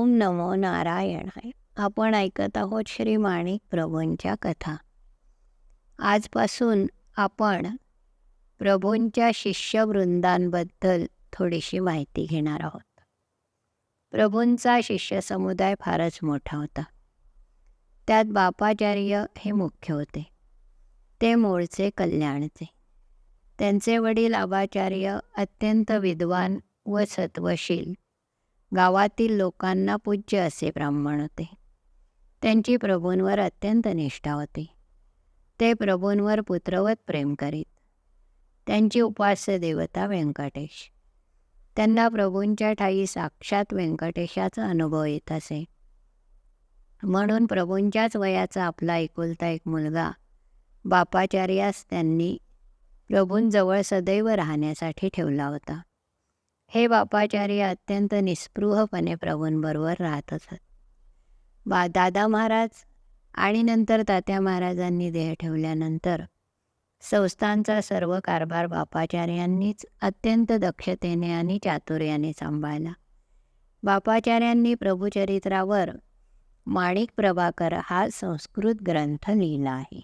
ओम नमो नारायणाय आपण ऐकत आहोत श्री माणिक प्रभूंच्या कथा. आजपासून आपण प्रभूंच्या शिष्यवृंदांबद्दल थोडीशी माहिती घेणार आहोत. प्रभूंचा शिष्य समुदाय फारच मोठा होता. त्यात बापाचार्य हे मुख्य होते. ते मूळचे कल्याणचे. त्यांचे वडील आबाचार्य अत्यंत विद्वान व सत्वशील गावातील लोकांना पूज्य असे ब्राह्मण होते. त्यांची प्रभूंवर अत्यंत निष्ठा होती. ते प्रभूंवर पुत्रवत प्रेम करीत. त्यांची उपास्य देवता व्यंकटेश. त्यांना प्रभूंच्या ठाई साक्षात व्यंकटेशाचा अनुभव येत असे. म्हणून प्रभूंच्याच वयाचा आपला एकुलता एक मुलगा बापाचार्यास त्यांनी प्रभूंजवळ सदैव राहण्यासाठी ठेवला होता. हे बापाचार्य अत्यंत निस्पृहपणे प्रभूंबरोबर राहत असत बा दादा महाराज आणि नंतर तात्या महाराजांनी देह ठेवल्यानंतर संस्थांचा सर्व कारभार बापाचार्यांनीच अत्यंत दक्षतेने आणि चातुर्याने सांभाळला. बापाचार्यांनी प्रभुचरित्रावर माणिक प्रभाकर हा संस्कृत ग्रंथ लिहिला आहे.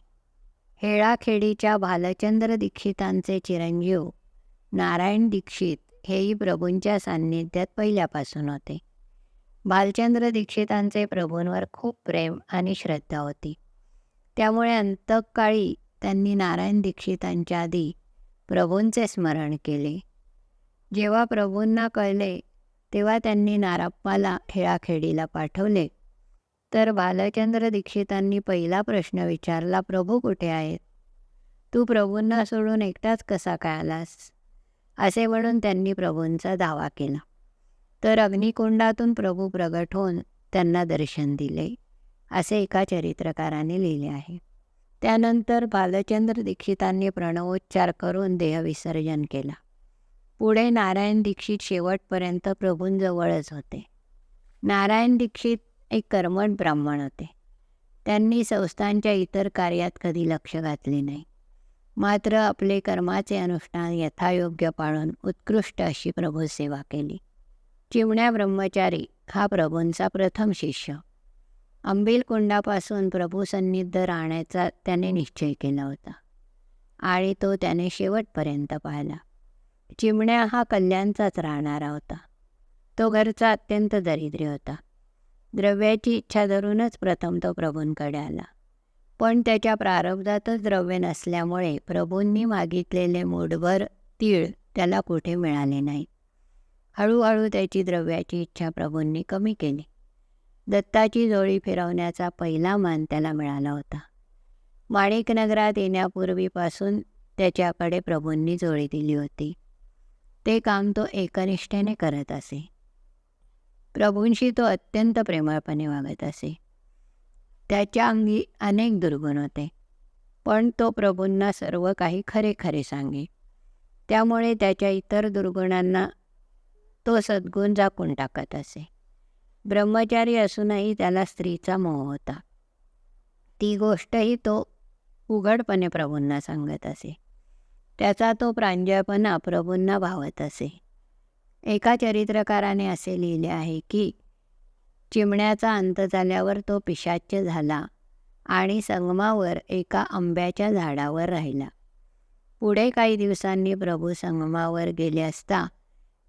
हेळाखेडीच्या भालचंद्र दीक्षितांचे चिरंजीव नारायण दीक्षित हेही प्रभूंच्या सान्निध्यात पहिल्यापासून होते. भालचंद्र दीक्षितांचे प्रभूंवर खूप प्रेम आणि श्रद्धा होती. त्यामुळे अंतकाळी त्यांनी नारायण दीक्षितांच्या आधी प्रभूंचे स्मरण केले. जेव्हा प्रभूंना कळले तेव्हा त्यांनी नाराप्पाला खेळाखेडीला पाठवले. तर भालचंद्र दीक्षितांनी पहिला प्रश्न विचारला प्रभू कुठे आहेत? तू प्रभूंना सोडून एकटाच कसा काय आलास? असे म्हणून त्यांनी प्रभूंचा दावा केला. तर अग्निकुंडातून प्रभू प्रगट होऊन त्यांना दर्शन दिले असे एका चरित्रकाराने लिहिले आहे. त्यानंतर बालचंद्र दीक्षितांनी प्रणवोच्चार करून देहविसर्जन केला. पुढे नारायण दीक्षित शेवटपर्यंत प्रभूंजवळच होते. नारायण दीक्षित एक कर्मठ ब्राह्मण होते. त्यांनी संस्थांच्या इतर कार्यात कधी लक्ष घातले नाही. मात्र आपले कर्माचे अनुष्ठान यथायोग्य पाळून उत्कृष्ट अशी प्रभू सेवा केली. चिमण्या ब्रह्मचारी हा प्रभूंचा प्रथम शिष्य. अंबिल कुंडापासून प्रभू सन्निध राहण्याचा त्याने निश्चय केला होता. आणि तो त्याने शेवटपर्यंत पाहिला. चिमण्या हा कल्याणचाच राहणारा होता. तो घरचा अत्यंत दरिद्री होता. द्रव्याची इच्छा धरूनच प्रथम तो प्रभूंकडे आला. पण त्याच्या प्रारब्धातच द्रव्य नसल्यामुळे प्रभूंनी मागितलेले मोडभर तीळ त्याला कुठे मिळाले नाही. हळूहळू त्याची द्रव्याची इच्छा प्रभूंनी कमी केली. दत्ताची जोळी फिरवण्याचा पहिला मान त्याला मिळाला होता. माणिकनगरात येण्यापूर्वीपासून त्याच्याकडे प्रभूंनी जोळी दिली होती. ते काम तो एकनिष्ठेने करत असे. प्रभूंशी तो अत्यंत प्रेमळपणे वागत असे. त्याच्या अंगी अनेक दुर्गुण होते. पण तो प्रभूंना सर्व काही खरे खरे सांगे. त्यामुळे त्याच्या इतर दुर्गुणांना तो सद्गुण झाकून टाकत असे. ब्रह्मचारी असूनही त्याला स्त्रीचा मोह होता. ती गोष्टही तो उघडपणे प्रभूंना सांगत असे. त्याचा तो प्रांजळपणा प्रभूंना भावत असे. एका चरित्रकाराने असे लिहिले आहे की चिमण्याचा अंत झाल्यावर तो पिशाच्य झाला आणि संगमावर एका आंब्याच्या झाडावर राहिला. पुढे काही दिवसांनी प्रभू संगमावर गेले असता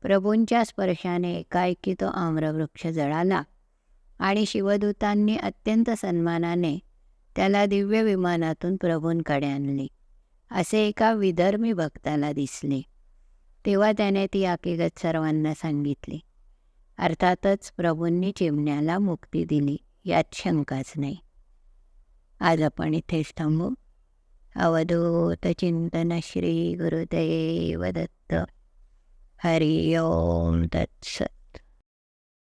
प्रभूंच्या स्पर्शाने एकाएकी तो आम्रवृक्ष जळाला आणि शिवदूतांनी अत्यंत सन्मानाने त्याला दिव्य विमानातून प्रभूंकडे आणले. असे एका विधर्मी भक्ताला दिसले. तेव्हा त्याने ती हकीकत सर्वांना सांगितली. अर्थातच प्रभूंनी चिमण्याला मुक्ती दिली यात शंकाच नाही. आज आपण इथेच थांबू. अवधूत चिंतन श्री गुरुदेव दत्त. हरि ओम